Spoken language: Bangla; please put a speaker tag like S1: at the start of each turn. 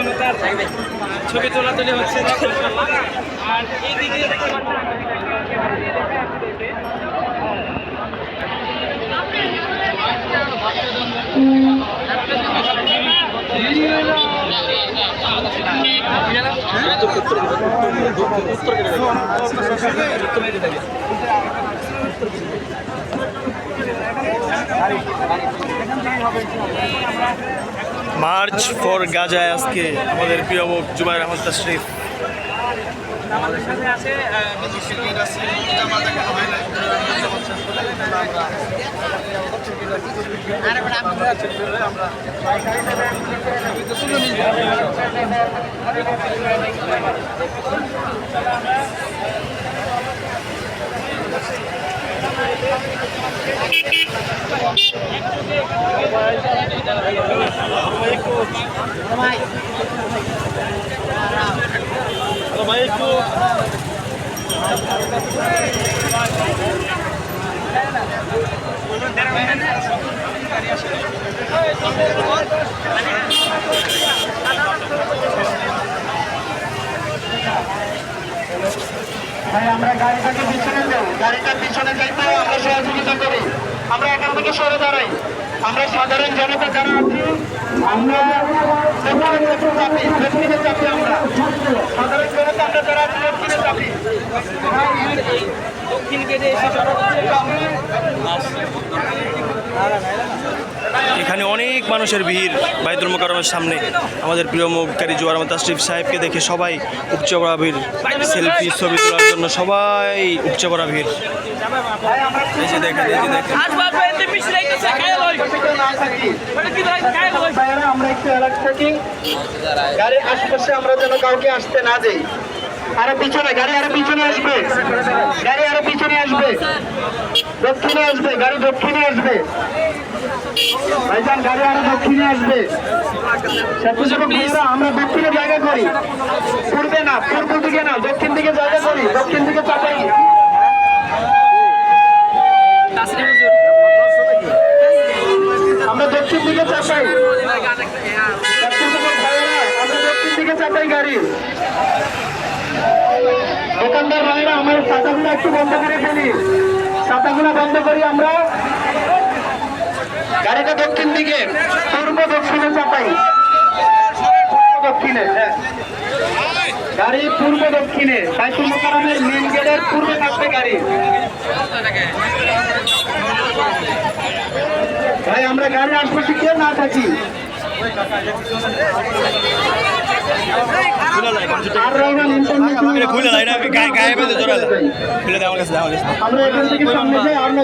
S1: জনতার ছবি তোলাতুলি হচ্ছে আর এইদিকে দেখতে পাচ্ছেন
S2: মার্চ ফর গাজায় আজকে আমাদের প্রিয় মুখ জুবাইর আহমদ তাশরিফ।
S1: আমাদের সাথে আছে
S3: ভাই আমরা গাড়িটাকে পিছনে দেব গাড়িটার পিছনে যাইতে আমরা সহযোগিতা করি আমরা এখান থেকে সরে দাঁড়াই। আমরা সাধারণ জনতা যারা আছি আমরা চাপি ব্যক্তিকে চাপি আমরা। সাধারণ জনতা আমরা যারা আছি ব্যক্তিকে চাপি
S1: দক্ষিণ গেটে এসে
S2: এখানে অনেক মানুষের ভিড় বাইতুল মোকারমের সামনে। আমাদের প্রিয় মুখকারী জুয়ার আহমদ তাশরিফ সাহেবকে দেখে সবাই উপচে পড়া ভিড় সেলফি ছবি তোলার জন্য সবাই উপচে পড়া ভিড় দেখেন এই যে দেখেন।
S1: আসবাব এতে মিশে রাখতেছে কায়াল
S3: চাপিতে না থাকি
S1: এটা কি কায়াল
S3: ভাইয়েরা আমরা একটু অ্যালার্ট থাকি। গাড়ির আশেপাশে আমরা যেন কাউকে আসতে না দেই। আরও পিছনে গাড়ি আরও পিছনে আসবে। গাড়ি আরও পিছনে আসবে। দক্ষিণে আসবে গাড়ি দক্ষিণে আসবে। ভাইজান, গাড়ি আরও দক্ষিণে আসবে। আমরা দক্ষিণে জায়গা করি। পূর্বে না, পূর্ব দিকে না, দক্ষিণ দিকে জায়গা করি, দক্ষিণ দিকে চাপাই। আমরা দক্ষিণ দিকে চাপাই। আমরা দক্ষিণ দিকে চাপাই গাড়ি। দোকানদার ভাইরা আমার ছাতাগুলো একটু বন্ধ করে ফেলি। ছাতাগুলো বন্ধ করি আমরা। গাড়িটা দক্ষিণ দিকে পূর্ব দক্ষিণে চাপাই। দক্ষিণে হ্যাঁ। গাড়ি পূর্ব দক্ষিণে সাইকুল মোকারমের মেন গেটের পূর্বে থাকবে গাড়ি। ভাই আমরা গাড়ির আশপাশে কেউ না থাকি।
S2: খুলে লাই না গায়ে গায়ে বেঁধে জোরালে খুলে দে আমার কাছে দে, আমার
S3: এখান থেকে সামনে যাই আমরা